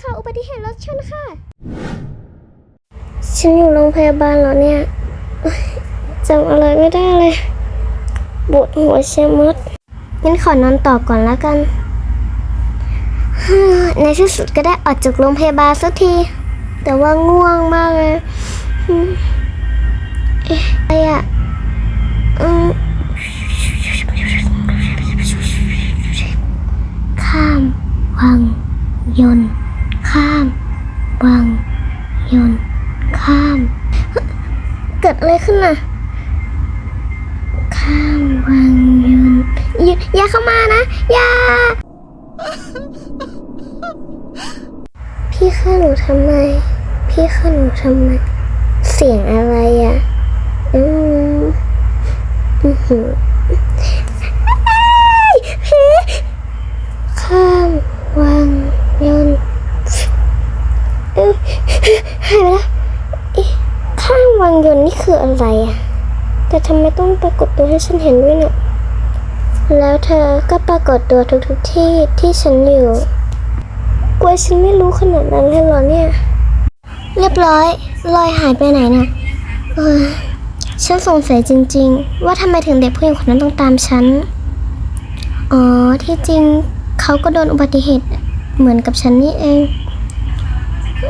ค่ะ อุบัติเหตุรถชนค่ะ ฉันอยู่โรงพยาบาลแล้วเนี่ยจำอะไรไม่ได้เลยปวดหัวเชียมดงั้นขอนอนต่อก่อนแล้วกัน ในที่สุดก็ได้ออกจากโรงพยาบาลสักที แต่ว่าง่วงมากเลยเอ๊ะอะไรอะอืมข้ามวังยนต์ กิดอะไรขึ้นน่ะ ข้ามวังยนอย่าอย่าเข้ามานะ อย่า พี่ฆ่าหนูทำไม พี่ฆ่าหนูทำไม เสียงอะไรอะ อืมอือหือเอ้ยผีข้ามวังยนเอ้ยหายไปแล้ว ข้ามวังยนต์นี่คืออะไรอะแต่ทำไมต้องปรากฏตัวให้ฉันเห็นด้วยเนี่ย แล้วเธอก็ปรากฏตัวทุกๆที่ที่ฉันอยู่ กลัวฉันไม่รู้ขนาดนั้นเลยเหรอเนี่ย เรียบร้อยลอยหายไปไหนเนี่ยเออฉันสงสัยจริง ๆ ว่าทำไมถึงเด็กผู้หญิงคนนั้นต้องตามฉัน อ๋อ ที่จริงเขาก็โดนอุบัติเหตุเหมือนกับฉันนี่เอง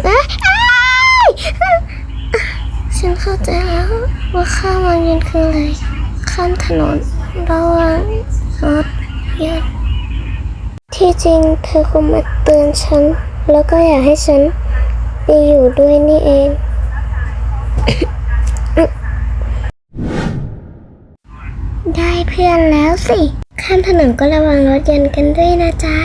เอ๊ะอ้ายฉันเข้าใจแล้ ว่าข้ามวันยืนคืออะไรข้ามถนนระหว่างรถยนต์ที่จริงเธอคงมาเตือนฉัน แล้วก็อยากให้ฉันไปอยู่ด้วยนี่เอง ได้เพื่อนแล้วสิ ข้ามถนนก็ระวังรถยนต์กันด้วยนะจ๊ะ